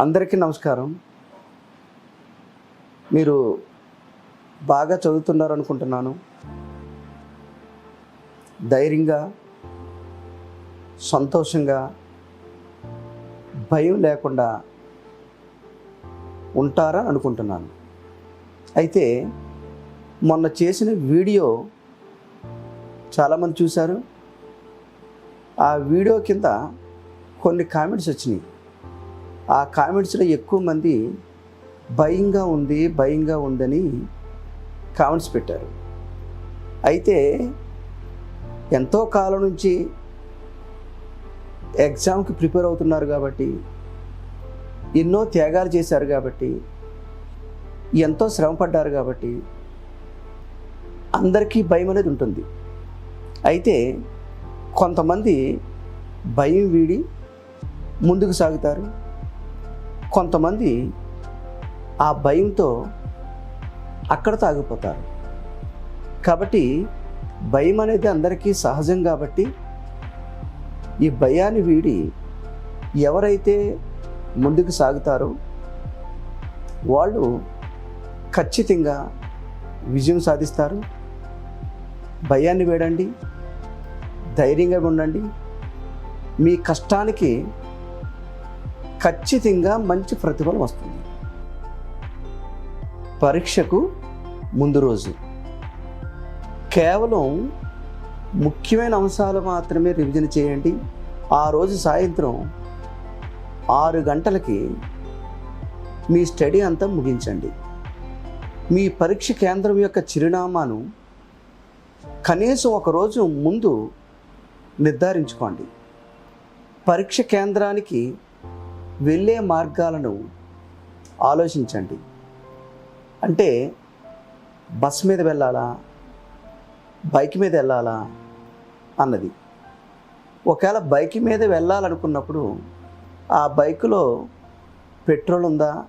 అందరికీ నమస్కారం. మీరు బాగా చదువుతున్నారు అనుకుంటున్నాను. ధైర్యంగా సంతోషంగా భయం లేకుండా ఉంటారా అనుకుంటున్నాను. అయితే మొన్న చేసిన వీడియో చాలామంది చూశారు. ఆ వీడియో కింద కొన్ని కామెంట్స్ వచ్చినాయి. ఆ కామెంట్స్లో ఎక్కువ మంది భయంగా ఉంది భయంగా ఉందని కామెంట్స్ పెట్టారు. అయితే ఎంతో కాలం నుంచి ఎగ్జామ్కి ప్రిపేర్ అవుతున్నారు కాబట్టి ఎన్నో త్యాగాలు చేశారు కాబట్టి ఎంతో శ్రమ పడ్డారు కాబట్టి అందరికీ భయం అనేది ఉంటుంది. అయితే కొంతమంది భయం వీడి ముందుకు సాగుతారు. కొంతమంది ఆ భయంతో అక్కడతో ఆగిపోతారు కాబట్టి భయం అనేది అందరికీ సహజం కాబట్టి ఈ భయాన్ని వీడి ఎవరైతే ముందుకు సాగుతారో వాళ్ళు ఖచ్చితంగా విజయం సాధిస్తారు. భయాన్ని వేడండి ధైర్యంగా ఉండండి. మీ కష్టానికి ఖచ్చితంగా మంచి ప్రతిఫలం వస్తుంది. పరీక్షకు ముందు రోజు. కేవలం ముఖ్యమైన అంశాలు మాత్రమే రివిజన్ చేయండి. ఆ రోజు సాయంత్రం ఆరు గంటలకి మీ స్టడీ అంతా ముగించండి. మీ పరీక్ష కేంద్రం యొక్క చిరునామాను కనీసం ఒక రోజు ముందు నిర్ధారించుకోండి. పరీక్ష కేంద్రానికి వెళ్ళే మార్గాలను ఆలోచించండి. అంటే బస్ మీద వెళ్ళాలా? బైక్ మీద వెళ్ళాలా? అన్నది. ఒకవేళ బైక్ మీద వెళ్ళాలనుకున్నప్పుడు ఆ బైకులో పెట్రోల్ ఉందా?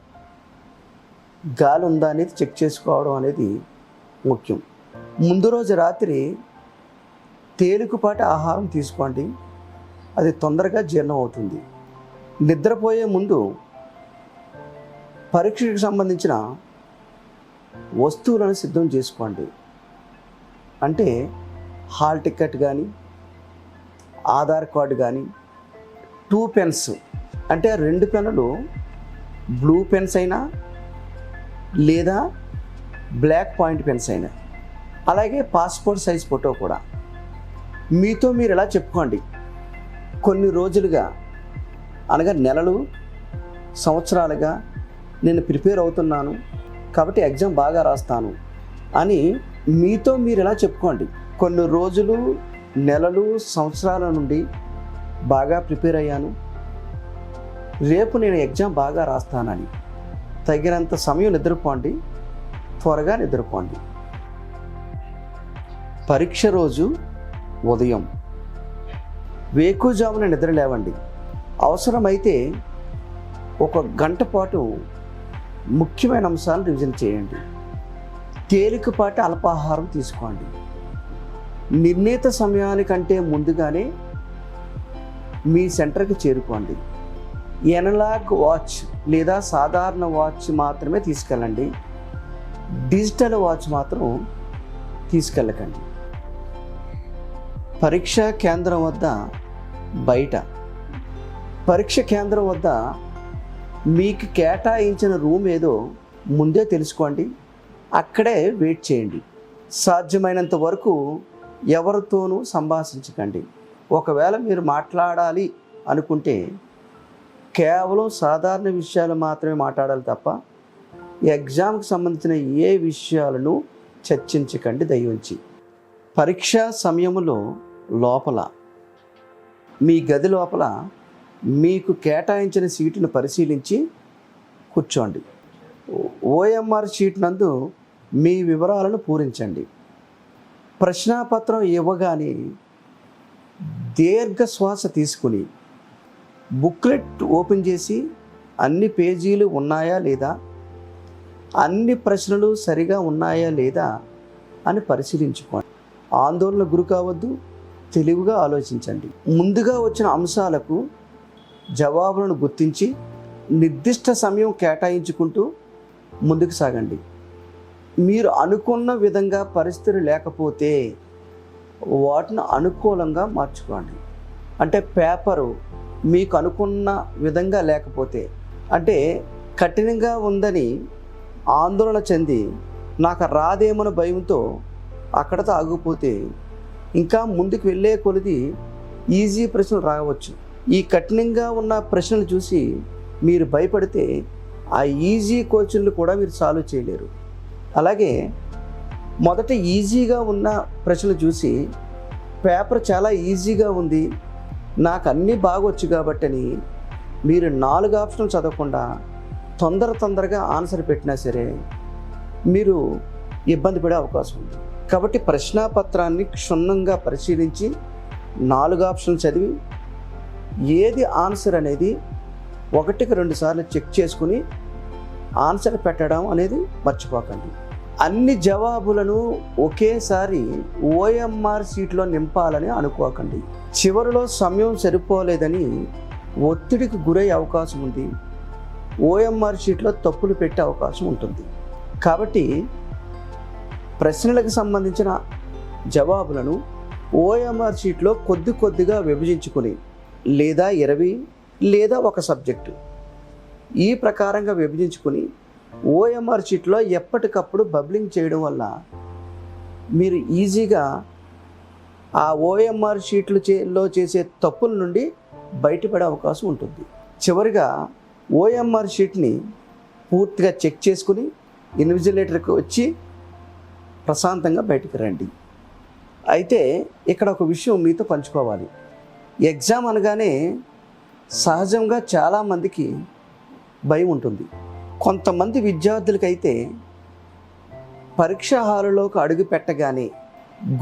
గాలి ఉందా అనేది చెక్ చేసుకోవడం అనేది ముఖ్యం. ముందు రోజు రాత్రి తేలికపాటి ఆహారం తీసుకోండి. అది తొందరగా జీర్ణం అవుతుంది. నిద్రపోయే ముందు పరీక్షకు సంబంధించిన వస్తువులను సిద్ధం చేసుకోండి. అంటే హాల్ టికెట్ కానీ ఆధార్ కార్డు కానీ టూ పెన్స్ అంటే రెండు పెన్నులు బ్లూ పెన్స్ అయినా లేదా బ్లాక్ పాయింట్ పెన్స్ అయినా. అలాగే పాస్పోర్ట్ సైజ్ ఫోటో కూడా. మీతో మీరు ఎలా చెప్పుకోండి? కొన్ని రోజులుగా అనగా నెలలు సంవత్సరాలుగా నేను ప్రిపేర్ అవుతున్నాను కాబట్టి ఎగ్జామ్ బాగా రాస్తాను అని మీతో మీరు ఎలా చెప్పుకోండి. కొన్ని రోజులు నెలలు సంవత్సరాల నుండి బాగా ప్రిపేర్ అయ్యాను. రేపు నేను ఎగ్జామ్ బాగా రాస్తానని. తగినంత సమయం నిద్రపోండి త్వరగా నిద్రపోండి. పరీక్ష రోజు ఉదయం. వేకుజామున నిద్ర లేవండి అవసరమైతే ఒక గంట పాటు ముఖ్యమైన అంశాలను రివిజన్ చేయండి. తేలికపాటి అల్పాహారం తీసుకోండి. నిర్ణీత సమయానికంటే ముందుగానే మీ సెంటర్కి చేరుకోండి. ఎనలాగ్ వాచ్ లేదా సాధారణ వాచ్ మాత్రమే తీసుకెళ్ళండి. డిజిటల్ వాచ్ మాత్రం తీసుకెళ్ళకండి. పరీక్షా కేంద్రం వద్ద బయట పరీక్ష కేంద్రం వద్ద మీకు కేటాయించిన రూమ్ ఏదో ముందే తెలుసుకోండి. అక్కడే వెయిట్ చేయండి. సాధ్యమైనంత వరకు ఎవరితోనూ సంభాషించకండి. ఒకవేళ మీరు మాట్లాడాలి అనుకుంటే కేవలం సాధారణ విషయాలు మాత్రమే మాట్లాడాలి తప్ప ఎగ్జామ్కి సంబంధించిన ఏ విషయాలను చర్చించకండి దయవుంచి. పరీక్షా సమయంలో లోపల మీ గది లోపల మీకు కేటాయించిన సీటును పరిశీలించి కూర్చోండి. ఓఎంఆర్ షీట్ నందు మీ వివరాలను పూరించండి. ప్రశ్నాపత్రం ఇవ్వగానే దీర్ఘ శ్వాస తీసుకుని బుక్లెట్ ఓపెన్ చేసి అన్ని పేజీలు ఉన్నాయా లేదా అన్ని ప్రశ్నలు సరిగా ఉన్నాయా లేదా అని పరిశీలించుకోండి. ఆందోళన గురి కావద్దు తెలివిగా ఆలోచించండి. ముందుగా వచ్చిన అంశాలకు జవాబులను గుర్తించి నిర్దిష్ట సమయం కేటాయించుకుంటూ ముందుకు సాగండి. మీరు అనుకున్న విధంగా పరిస్థితులు లేకపోతే వాటిని అనుకూలంగా మార్చుకోండి. అంటే పేపరు మీకు అనుకున్న విధంగా లేకపోతే అంటే కఠినంగా ఉందని ఆందోళన చెంది నాకు రాదేమన్న భయంతో అక్కడతో ఆగిపోతే ఇంకా ముందుకు వెళ్ళే కొలిది ఈజీ ప్రశ్నలు రావచ్చు. ఈ కఠినంగా ఉన్న ప్రశ్నలు చూసి మీరు భయపడితే ఆ ఈజీ క్వశ్చన్లు కూడా మీరు సాల్వ్ చేయలేరు. అలాగే మొదట ఈజీగా ఉన్న ప్రశ్నలు చూసి పేపర్ చాలా ఈజీగా ఉంది నాకు అన్నీ బాగొచ్చు కాబట్టి అని మీరు నాలుగు ఆప్షన్లు చదవకుండా తొందర తొందరగా ఆన్సర్ పెట్టినా సరే మీరు ఇబ్బంది పడే అవకాశం ఉంది. కాబట్టి ప్రశ్నాపత్రాన్ని క్షుణ్ణంగా పరిశీలించి నాలుగు ఆప్షన్లు చదివి ఏది ఆన్సర్ అనేది ఒకటికి రెండు సార్లు చెక్ చేసుకుని ఆన్సర్ పెట్టడం అనేది మర్చిపోకండి. అన్ని జవాబులను ఒకేసారి ఓఎంఆర్ సీట్లో నింపాలని అనుకోకండి. చివరిలో సమయం సరిపోలేదని ఒత్తిడికి గురయ్యే అవకాశం ఉంది. ఓఎంఆర్ షీట్లో తప్పులు పెట్టే అవకాశం ఉంటుంది. కాబట్టి ప్రశ్నలకు సంబంధించిన జవాబులను ఓఎంఆర్ షీట్లో కొద్ది కొద్దిగా విభజించుకొని లేదా ఇరవై లేదా ఒక సబ్జెక్టు. ఈ ప్రకారంగా విభజించుకొని ఓఎంఆర్ షీట్లో ఎప్పటికప్పుడు బబ్లింగ్ చేయడం వల్ల మీరు ఈజీగా ఆ ఓఎంఆర్ షీట్లు చేలో చేసే తప్పుల నుండి బయటపడే అవకాశం ఉంటుంది. చివరిగా ఓఎంఆర్ షీట్ని పూర్తిగా చెక్ చేసుకుని ఇన్విజిలేటర్కి వచ్చి ప్రశాంతంగా బయటకు రండి. అయితే ఇక్కడ ఒక విషయం మీతో పంచుకోవాలి. ఎగ్జామ్ అనగానే సహజంగా చాలామందికి భయం ఉంటుంది. కొంతమంది విద్యార్థులకైతే పరీక్షా హాలులోకి అడుగు పెట్టగానే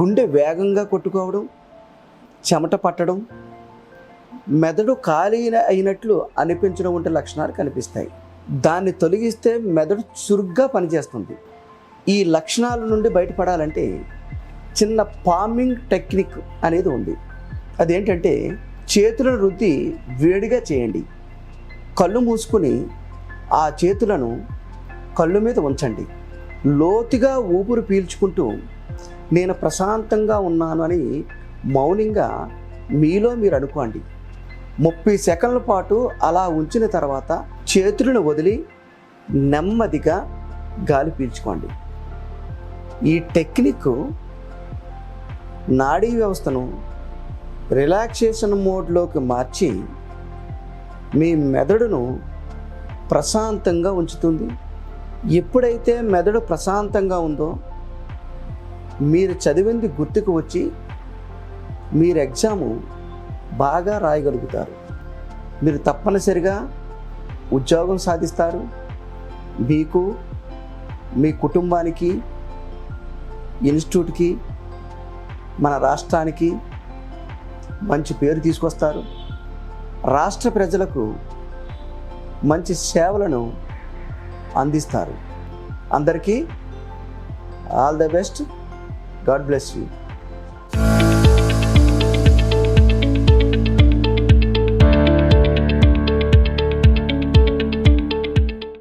గుండె వేగంగా కొట్టుకోవడం చెమట పట్టడం మెదడు ఖాళీ అయినట్లు అనిపించడం వంటి లక్షణాలు కనిపిస్తాయి. దాన్ని తొలగిస్తే మెదడు చురుగ్గా పనిచేస్తుంది. ఈ లక్షణాల నుండి బయటపడాలంటే చిన్న పామింగ్ టెక్నిక్ అనేది ఉంది. అదేంటంటే చేతులను రుద్ది వేడిగా చేయండి. కళ్ళు మూసుకుని ఆ చేతులను కళ్ళు మీద ఉంచండి. లోతుగా ఊపిరి పీల్చుకుంటూ నేను ప్రశాంతంగా ఉన్నాను అని మౌనంగా మీలో మీరు అనుకోండి. ముప్పై సెకండ్ల పాటు అలా ఉంచిన తర్వాత చేతులను వదిలి నెమ్మదిగా గాలి పీల్చుకోండి. ఈ టెక్నిక్ నాడీ వ్యవస్థను రిలాక్సేషన్ మోడ్లోకి మార్చి మీ మెదడును ప్రశాంతంగా ఉంచుతుంది. ఎప్పుడైతే మెదడు ప్రశాంతంగా ఉందో మీరు చదివింది గుర్తుకు వచ్చి మీరు ఎగ్జాము బాగా రాయగలుగుతారు. మీరు తప్పనిసరిగా ఉద్యోగం సాధిస్తారు. మీకు మీ కుటుంబానికి ఇన్స్టిట్యూట్కి మన రాష్ట్రానికి మంచి పేరు తీసుకొస్తారు. రాష్ట్ర ప్రజలకు మంచి సేవలను అందిస్తారు. అందరికీ all the best. God bless you.